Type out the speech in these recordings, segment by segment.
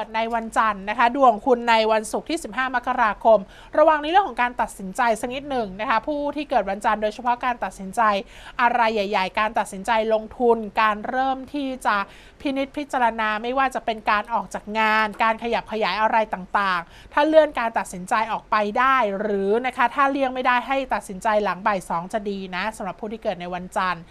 ิดในวันจันทร์นะคะ ดวงคุณในวันศุกร์ที่ 15 มกราคม ระวังในเรื่องของการตัดสินใจสักนิดหนึ่งนะคะ ผู้ที่เกิดวันจันทร์โดยเฉพาะการตัดสินใจ อะไรใหญ่ ๆ การตัดสินใจลงทุน การเริ่มที่จะพินิษพิจารณาไม่ว่าจะเป็นการออกจากงาน การขยับขยายอะไรต่างๆ ถ้าเลื่อนการตัดสินใจออกไปได้ หรือนะคะถ้าเลี่ยงไม่ได้ให้ตัดสินใจหลังบ่ายสองจะดีนะสำหรับผู้ที่เกิดในวันจันทร์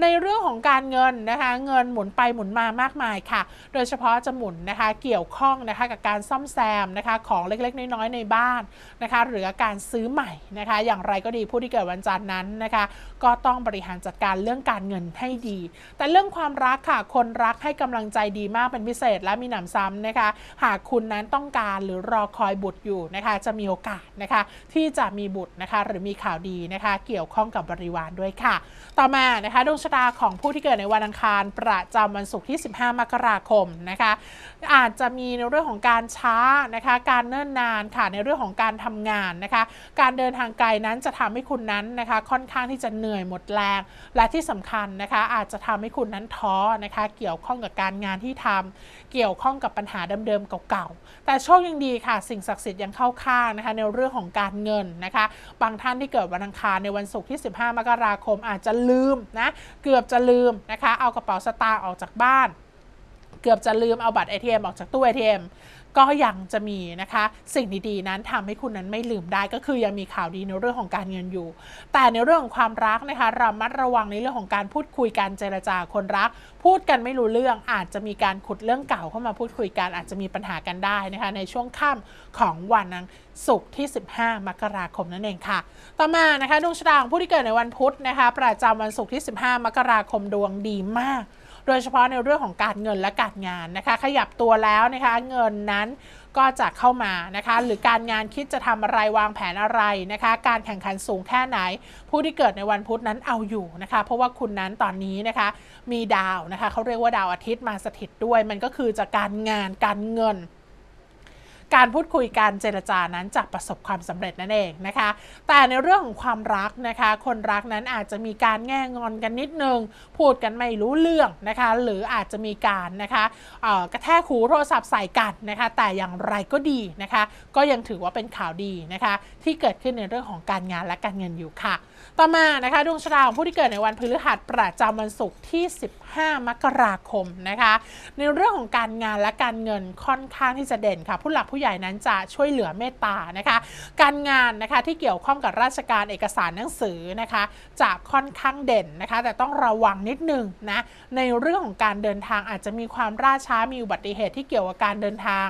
ในเรื่องของการเงินนะคะ เงินหมุนไปหมุนมามากมายค่ะ โดยเฉพาะจะหมุนนะคะเกี่ยวข้องนะคะกับการซ่อมแซมนะคะของเล็กๆ น้อยๆในบ้านนะคะหรือการซื้อใหม่นะคะอย่างไรก็ดีผู้ที่เกิดวันจันทร์นั้นนะคะก็ต้องบริหารจัดการเรื่องการเงินให้ดี แต่เรื่องความรักค่ะคนรักให้กำลังใจดีมากเป็นพิเศษและมีหนำซ้ำนะคะหากคุณนั้นต้องการหรือรอคอยบุตรอยู่นะคะจะมีโอกาสนะคะที่จะมีบุตรนะคะหรือมีข่าวดีนะคะเกี่ยวข้องกับบริวารด้วยค่ะ ต่อมานะคะดวงชะตาของผู้ที่เกิดในวันอังคารประจำวันศุกร์ที่ 15 มกราคมนะคะอาจจะมีในเรื่องของการช้านะคะ การเนิ่นนานค่ะในเรื่องของการทำงานนะคะ การเดินทางไกลนั้นจะทำให้คุณนั้นนะคะ ค่อนข้างที่จะเหนื่อยหมดแรง และที่สำคัญนะคะ อาจจะทำให้คุณนั้นท้อนะคะ เกี่ยวข้องกับการงานที่ทำเกี่ยวข้องกับปัญหาเดิมๆเก่าๆ แต่โชคยังดีค่ะ สิ่งศักดิ์สิทธิ์ยังเข้าข้างนะคะ ในเรื่องของการเงินนะคะ บางท่านที่เกิดวันอังคารในวันศุกร์ที่ 15 มกราคมอาจจะลืมนะเกือบจะลืมนะคะ เอากระเป๋าสตางค์ออกจากบ้าน เกือบจะลืมเอาบัตร ATM ออกจากตู้ ATM ก็ยังจะมีนะคะ สิ่งดีๆ นั้นทำให้คุณนั้นไม่ลืมได้ก็คือยังมีข่าวดีในเรื่องของการเงินอยู่ แต่ในเรื่องของความรักนะคะระมัดระวังในเรื่องของการพูดคุยการเจรจาคนรัก พูดกันไม่รู้เรื่องอาจจะมีการขุดเรื่องเก่าเข้ามาพูดคุยกันอาจจะมีปัญหากันได้นะคะในช่วงค่ำของวันศุกร์ที่ 15 มกราคมนั่นเองค่ะ ต่อมานะคะดวงชะตาของผู้ที่เกิดในวันพุธนะคะ ประจำวันศุกร์ที่ 15 มกราคมดวงดีมาก โดยเฉพาะในเรื่องของการเงินและการงานนะคะ ขยับตัวแล้วนะคะเงินนั้นก็จะเข้ามานะคะ หรือการงานคิดจะทำอะไรวางแผนอะไรนะคะ การแข่งขันสูงแค่ไหน ผู้ที่เกิดในวันพุธนั้นเอาอยู่นะคะ เพราะว่าคุณนั้นตอนนี้นะคะ มีดาวนะคะเขาเรียกว่าดาวอาทิตย์มาสถิตด้วย มันก็คือจากการงานการเงิน การพูดคุยการเจรจานั้นจะประสบความสำเร็จนั่นเองนะคะ แต่ในเรื่องของความรักนะคะ คนรักนั้นอาจจะมีการแง่งอนกันนิดนึง พูดกันไม่รู้เรื่องนะคะ หรืออาจจะมีการนะคะกระแทกหูโทรศัพท์ใส่กันนะคะ แต่อย่างไรก็ดีนะคะ ก็ยังถือว่าเป็นข่าวดีนะคะ ที่เกิดขึ้นในเรื่องของการงานและการเงินอยู่ค่ะ ต่อมานะคะดวงชะตาของผู้ที่เกิดในวันพฤหัสประจำวันศุกร์ที่ 15 มกราคมนะคะ ในเรื่องของการงานและการเงินค่อนข้างที่จะเด่นค่ะ ผู้หลักผู้ใหญ่นั้นจะช่วยเหลือเมตตานะคะ การงานนะคะที่เกี่ยวข้องกับราชการเอกสารหนังสือนะคะจะค่อนข้างเด่นนะคะ แต่ต้องระวังนิดนึงนะในเรื่องของการเดินทางอาจจะมีความล่าช้ามีอุบัติเหตุที่เกี่ยวกับการเดินทาง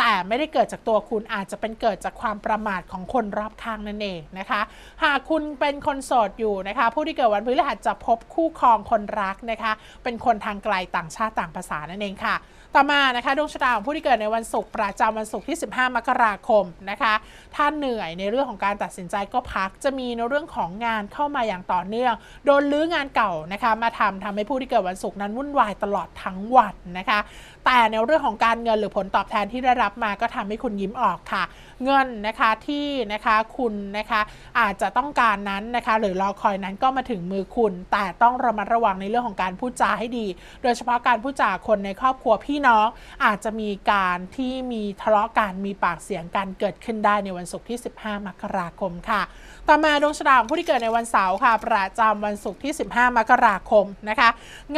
แต่ไม่ได้เกิดจากตัวคุณอาจจะเป็นเกิดจากความประมาทของคนรอบข้างนั่นเองนะคะ หากคุณเป็นคนโสดอยู่นะคะ ผู้ที่เกิดวันพฤหัสจะพบคู่ครองคนรักนะคะ เป็นคนทางไกลต่างชาติต่างภาษานั่นเองค่ะ ต่อมานะคะดวงชะตาของผู้ที่เกิดในวันศุกร์ประจำวันศุกร์ที่ 15 มกราคมนะคะถ้าเหนื่อยในเรื่องของการตัดสินใจก็พักจะมีในเรื่องของงานเข้ามาอย่างต่อเนื่อง โดนลื้องานเก่านะคะ มาทำทำให้ผู้ที่เกิดวันศุกร์นั้นวุ่นวายตลอดทั้งวันนะคะแต่ในเรื่องของการเงินหรือผลตอบแทนที่ได้รับมาก็ทำให้คุณยิ้มออกค่ะ เงินนะคะที่นะคะคุณนะคะอาจจะต้องการนั้นนะคะหรือรอคอยนั้นก็มาถึงมือคุณ แต่ต้องระมัดระวังในเรื่องของการพูดจาให้ดี โดยเฉพาะการพูดจาคนในครอบครัวพี่น้องอาจจะมีการที่มีทะเลาะกันมีปากเสียงกันเกิดขึ้นได้ในวันศุกร์ที่ 15 มกราคมค่ะ ต่อมาดวงชะตาของผู้ที่เกิดในวันเสาร์ค่ะ ประจำวันศุกร์ที่ 15 มกราคมนะคะ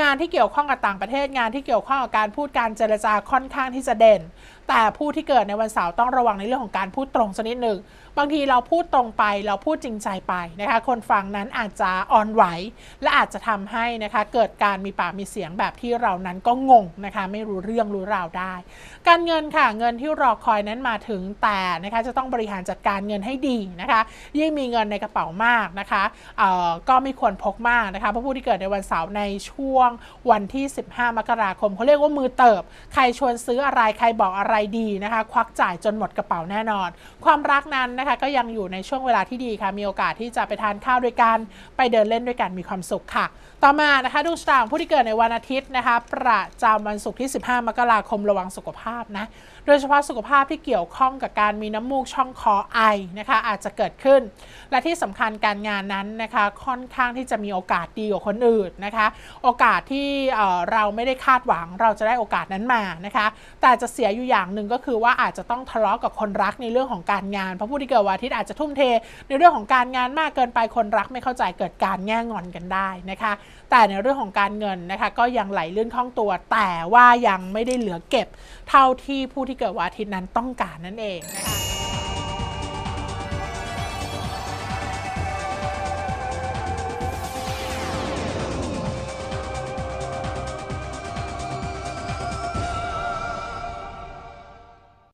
งานที่เกี่ยวข้องกับต่างประเทศงานที่เกี่ยวข้องกับการพูดการเจรจาค่อนข้างที่จะเด่น แต่ผู้ที่เกิดในวันเสาร์ต้องระวังในเรื่องของการพูดตรงสักนิดหนึ่งบางทีเราพูดตรงไปเราพูดจริงใจไปนะคะ คนฟังนั้นอาจจะอ่อนไหว และอาจจะทำให้นะคะเกิดการมีปากมีเสียงแบบที่เรานั้นก็งงนะคะไม่รู้เรื่องรู้ราวได้ การเงินค่ะเงินที่รอคอยนั้นมาถึงแต่นะคะจะต้องบริหารจัดการเงินให้ดีนะคะ ยิ่งมีเงินในกระเป๋ามากนะคะก็ไม่ควรพกมากนะคะเพราะผู้ที่เกิดในวันเสาร์ในช่วงวันที่ 15 มกราคมเขาเรียกว่ามือเติบ ใครชวนซื้ออะไรใครบอกอะไรดีนะคะ ควักจ่ายจนหมดกระเป๋าแน่นอน ความรักนั้นนะคะก็ยังอยู่ในช่วงเวลาที่ดีค่ะ มีโอกาสที่จะไปทานข้าวด้วยกัน ไปเดินเล่นด้วยกันมีความสุขค่ะ ต่อมานะคะดวงชะตาของผู้ที่เกิดในวันอาทิตย์นะคะ ประจำวันศุกร์ที่ 15 มกราคมระวังสุขภาพนะ โดยเฉพาะสุขภาพที่เกี่ยวข้องกับการมีน้ำมูกช่องคอไอนะคะอาจจะเกิดขึ้น และที่สำคัญการงานนั้นนะคะค่อนข้างที่จะมีโอกาสดีกว่าคนอื่นนะคะ โอกาสที่เเราไม่ได้คาดหวังเราจะได้โอกาสนั้นมานะคะ แต่จะเสียอยู่อย่างหนึ่งก็คือว่าอาจจะต้องทะเลาะกับคนรักในเรื่องของการงานเพราะผู้ที่เกิดวันอาทิตย์อาจจะทุ่มเท ในเรื่องของการงานมากเกินไปคนรักไม่เข้าใจเกิดการแง่งอนกันได้นะคะ แต่ในเรื่องของการเงินนะคะก็ยังไหลลื่นคล่องตัว แต่ว่ายังไม่ได้เหลือเก็บ เท่าที่ผู้ที่เกิดวันอาทิตย์นั้นต้องการนั่นเองนะคะ